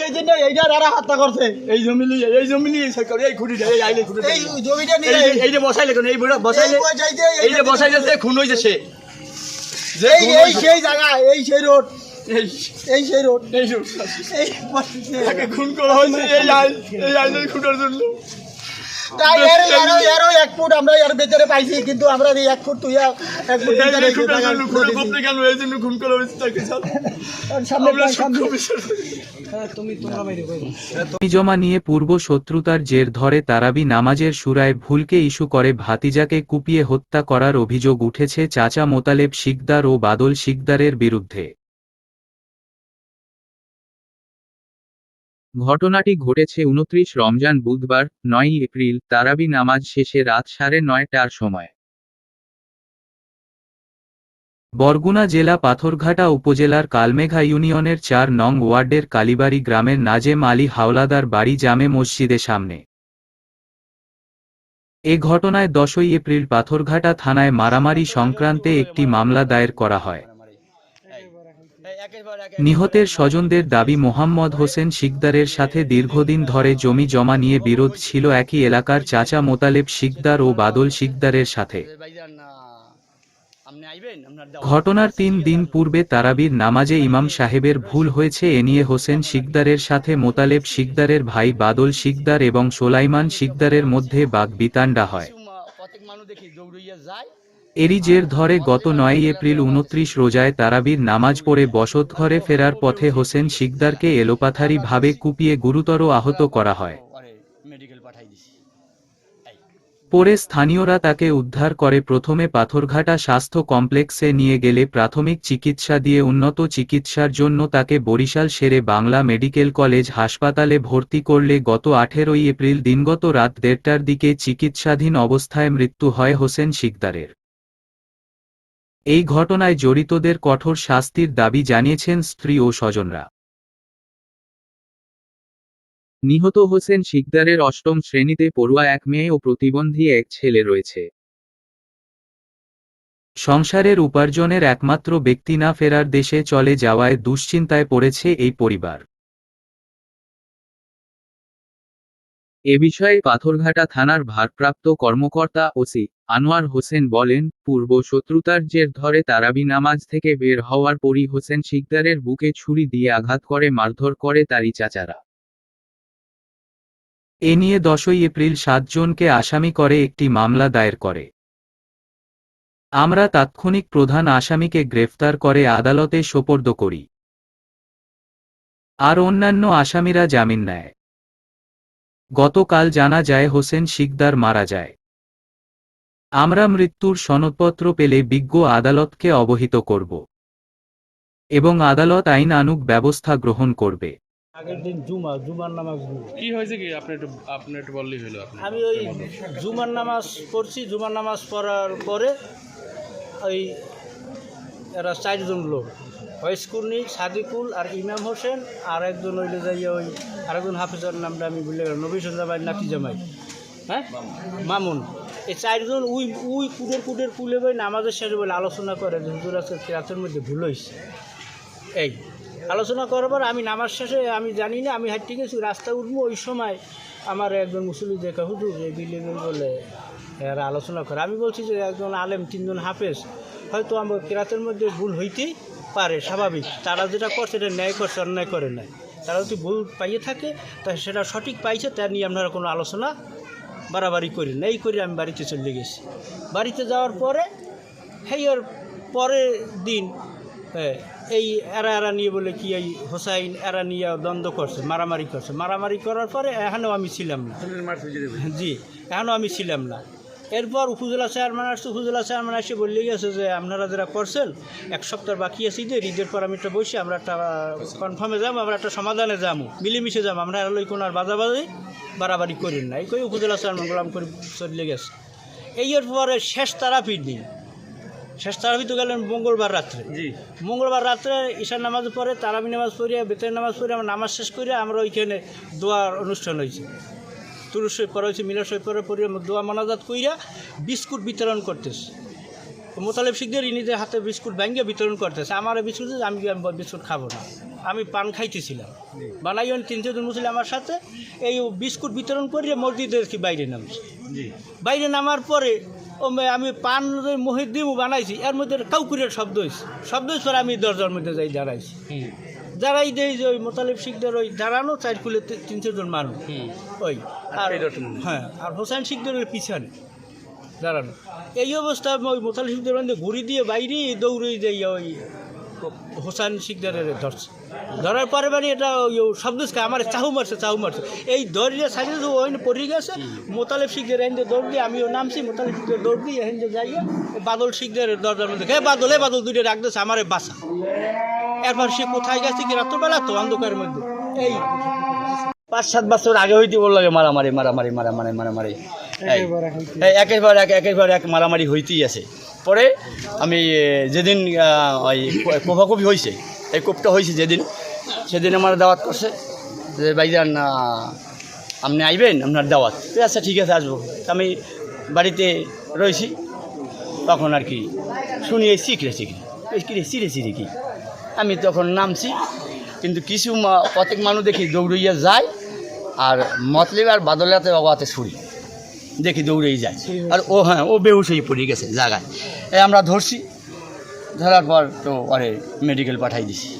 সেই জন্য এইটা এরা হত্যা করছে এই জমি নিয়ে এই জমি নিয়ে এই সরকার এই আইলে খুঁটি এই জমিটা নিয়ে এই যে- বসাইলে কেন এই বসাইলে এই যে বসাইলে যে খুন হয়েছে সে। এই এই সেই জায়গা এই সেই রোড এই সেই রোড এই সব এই খুন করা হয়েছে এই আইন এই আইনের খুঁটার জন্য তাই এর এরও এরও এক ফুট আমরা এর ভেতরে পাইছি কিন্তু আমরা এক ফুট তুই এক ফুট করে জমা নিয়ে পূর্ব শত্রুতার জের ধরে তারাবি নামাজের সুরায় ভুলকে ইস্যু করে ভাতিজাকে কুপিয়ে হত্যা করার অভিযোগ উঠেছে চাচা মোতালেব শিকদার ও বাদল শিকদারের বিরুদ্ধে ঘটনাটি ঘটেছে উনত্রিশ রমজান বুধবার নয় এপ্রিল, তারাবি নামাজ শেষে রাত সাড়ে নয়টার সময়। বরগুনা জেলা পাথরঘাটা উপজেলার কালমেঘা ইউনিয়নের চার নং ওয়ার্ডের কালীবাড়ি গ্রামের নাজেম আলী হাওলাদার বাড়ি জামে মসজিদের সামনে। এ ঘটনায় দশই এপ্রিল পাথরঘাটা থানায় মারামারি সংক্রান্তে একটি মামলা দায়ের করা হয়। নিহতের স্বজনদের দাবি, মোহাম্মদ হোসেন শিকদারের সাথে দীর্ঘদিন ধরে জমি জমা নিয়ে বিরোধ ছিল একই এলাকার চাচা মোতালেব শিকদার ও বাদল শিকদারের সাথে। ঘটনার তিন দিন পূর্বে তারাবির নামাজে ইমাম সাহেবের ভুল হয়েছে, এ নিয়ে হোসেন শিকদারের সাথে মোতালেব শিকদারের ভাই বাদল শিকদার এবং সোলাইমান শিকদারের মধ্যে বাগবিতান্ডা হয়। এরই জের ধরে গত নয় এপ্রিল উনত্রিশ রোজায় তারাবির নামাজ পড়ে বসতঘরে ফেরার পথে হোসেন শিকদারকে এলোপাথারি ভাবে কুপিয়ে গুরুতর আহত করা হয়। পরে স্থানীয়রা তাকে উদ্ধার করে প্রথমে পাথরঘাটা স্বাস্থ্য কমপ্লেক্সে নিয়ে গেলে প্রাথমিক চিকিৎসা দিয়ে উন্নত চিকিৎসার জন্য তাকে বরিশাল সেরে বাংলা মেডিকেল কলেজ হাসপাতালে ভর্তি করলে গত আঠেরোই এপ্রিল দিনগত রাত দেড়টার দিকে চিকিৎসাধীন অবস্থায় মৃত্যু হয় হোসেন শিকদারের। এই ঘটনায় জড়িতদের কঠোর শাস্তির দাবি জানিয়েছেন স্ত্রী ও স্বজনরা। নিহত হোসেন শিকদারের অষ্টম শ্রেণীতে পড়ুয়া এক মেয়ে ও প্রতিবন্ধী এক ছেলে রয়েছে। সংসারের উপার্জনের একমাত্র ব্যক্তি না ফেরার দেশে চলে যাওয়ায় দুশ্চিন্তায় পড়েছে এই পরিবার। এ বিষয়ে পাথরঘাটা থানার ভারপ্রাপ্ত কর্মকর্তা ওসি আনোয়ার হোসেন বলেন, পূর্ব শত্রুতার জের ধরে তারাবি নামাজ থেকে বের হওয়ার পরই হোসেন শিকদারের বুকে ছুরি দিয়ে আঘাত করে, মারধর করে তারই চাচারা। এ নিয়ে দশই এপ্রিল সাতজনকে আসামি করে একটি মামলা দায়ের করে। আমরা তাৎক্ষণিক প্রধান আসামিকে গ্রেফতার করে আদালতে সোপর্দ করি। আর অন্যান্য আসামিরা জামিন নেয়। গতকাল জানা যায়, হোসেন শিকদার মারা যায়। আমরা মৃত্যুর সনদপত্র পেলে বিজ্ঞ আদালতকে অবহিত করব। এবং আদালত আইন আনুক ব্যবস্থা গ্রহণ করবে। আগের দিন জুমা জুমার নামাজ কি হয়েছে কি? আপনি একটু আপনি একটু বললেই হলো আমি ওই জুমার নামাজ পড়ছি জুমার নামাজ পড়ার পরে ওই এরা চারজন লোক হয়স্কুলনি সাদিকুল আর ইমাম হোসেন আর একজন হইলে যাইয়া ওই আরেকজন হাফিজার নামটা আমি ভুলে গেলাম নবী জামাই নাতি জামাই। হ্যাঁ? মামুন। এই চারজন উই উই কুটের কুটের কুলে বই নামাজের শেষে বলে আলোচনা করে যে হুজুর আজকে রাতের মধ্যে ভুল হয়েছে এই, আলোচনা করার পর আমি নামাজ শেষে আমি জানি না, আমি হাঁটতে গেছি রাস্তা উঠবো ওই সময় আমার একজন মুসলিম দেখা হুজুর এই বিল্ডিং বলে এরা আলোচনা করে আমি বলছি যে একজন আলেম, তিনজন হাফেজ, হয়তো আমার কেরাতের মধ্যে ভুল হইতেই পারে, স্বাভাবিক। তারা যেটা করছে এটা ন্যায় করছে, অন্যায় করে নাই। তারা যদি ভুল পাইয়ে থাকে, তা সেটা সঠিক পাইছে, তা নিয়ে আপনারা কোনো আলোচনা বাড়াবাড়ি করি না এই করে আমি বাড়িতে চলে গেছি। বাড়িতে যাওয়ার পরে সেই ওর পরের দিন হ্যাঁ, এই এরা এরা নিয়ে বলে কি এই হোসাইন এরা নিয়ে দ্বন্দ্ব করছে মারামারি করছে। মারামারি করার পরে এখনও আমি ছিলাম না। জি এখনও আমি ছিলাম না। এরপর উপজেলা চেয়ারম্যান আসছে উপজেলা চেয়ারম্যান এসে বললে গেছে যে আপনারা যারা করছেন এক সপ্তাহ বাকি আছে ঈদের ঈদের পর আমি একটা বসে আমরা একটা কনফার্মে যাব আমরা একটা সমাধানে যাব মিলেমিশে যাব আমরা আর লই কোনো আর বাজাবাজি বাড়াবাড়ি করেন না। এই কই উপজেলা চেয়ারম্যান গোলাম করে চলে গেছে। এই এর পরে শেষ তারাপির দিন। শেষ তারাবি তো গেলেন মঙ্গলবার রাত্রে। জি। মঙ্গলবার রাত্রে ঈশার নামাজ পড়ে তারাবি নামাজ পড়িয়া বেতের নামাজ পড়ে আমরা নামাজ শেষ করে আমরা ওইখানে দোয়ার অনুষ্ঠান হয়েছে তুরুষ পরে হয়েছে মিলার সই পরে পড়ে দোয়া মনাজাত কইরা বিস্কুট বিতরণ করতেছে। মোতালেব শিখদের নিজের হাতে বিস্কুট ভেঙে বিতরণ করতেছে আমার বিস্কুট আমি বিস্কুট খাব না। আমি পান খাইতেছিলাম। বানাইও তিন চারজন মুসলিম আমার সাথে এই বিস্কুট বিতরণ করে মসজিদের কি বাইরে নামছি। বাইরে নামার পরে ও আমি পান মহিদ্দিমও বানাইছি এর মধ্যে কাউকুরের শব্দ হয়েছে শব্দ হয়েছে পরে আমি দরজার মধ্যে যাই দাঁড়াইছি। দাঁড়াই দেয় যে ওই মোতালিব শিখদের ওই দাঁড়ানো চার কুলে তিন চারজন মানুষ। ওই। আর হ্যাঁ আর হোসেন শিখদের পিছনে দাঁড়ানো। এই অবস্থা ওই মোতালিব শিখদের মধ্যে ঘুরি দিয়ে বাইরে দৌড়ে যাই ওই হোসেন শিকদারের ধরছে। ধরার পরে মানে এটা শব্দ আমার চাহু মারছে চাহু মারছে। এই সাইডে তো ওই পড়ে গেছে। মোতালেব শিকদের এনে দৌড় দিয়ে আমিও নামছি মোতালেব শিকদের দৌড় দিয়ে এনে যাইয়া বাদল শিকদের দরজার মধ্যে হে বাদল হে বাদল দুইটা রাখ দিয়েছে আমারে বাসা এরপর সে কোথায় গেছে কি রাত্রবেলা তো অন্ধকারের মধ্যে। এই পাঁচ সাত বছর আগে হইতে বলল মারামারি মারামারি মারামারি মারামারি। এই একের পর এক একের পর এক মারামারি হইতেই আছে। পরে আমি যেদিন ওই কোভাকবি হয়েছে এই কোপটা হয়েছে যেদিন, সেদিন আমার দাওয়াত করছে যে, ভাইজান আপনি আইবেন আপনার দাওয়াত? আচ্ছা ঠিক আছে, আসব। আমি বাড়িতে রয়েছি, তখন আর কি শুনি এই শিখরে শিখরে এই কিরে সিরে সিরে কি? আমি তখন নামছি, কিন্তু কিছু প্রত্যেক মানুষ দেখি দৌড়িয়ে যায়, আর মতলিব আর বাদলাতে বাবাতে ছুরি দেখি দৌড়েই যায়। আর ও হ্যাঁ ও বেহুশ হয়ে পড়ে গেছে জায়গায়। আমরা ধরছি ধরার পর তো পরে মেডিকেল পাঠাই দিছি।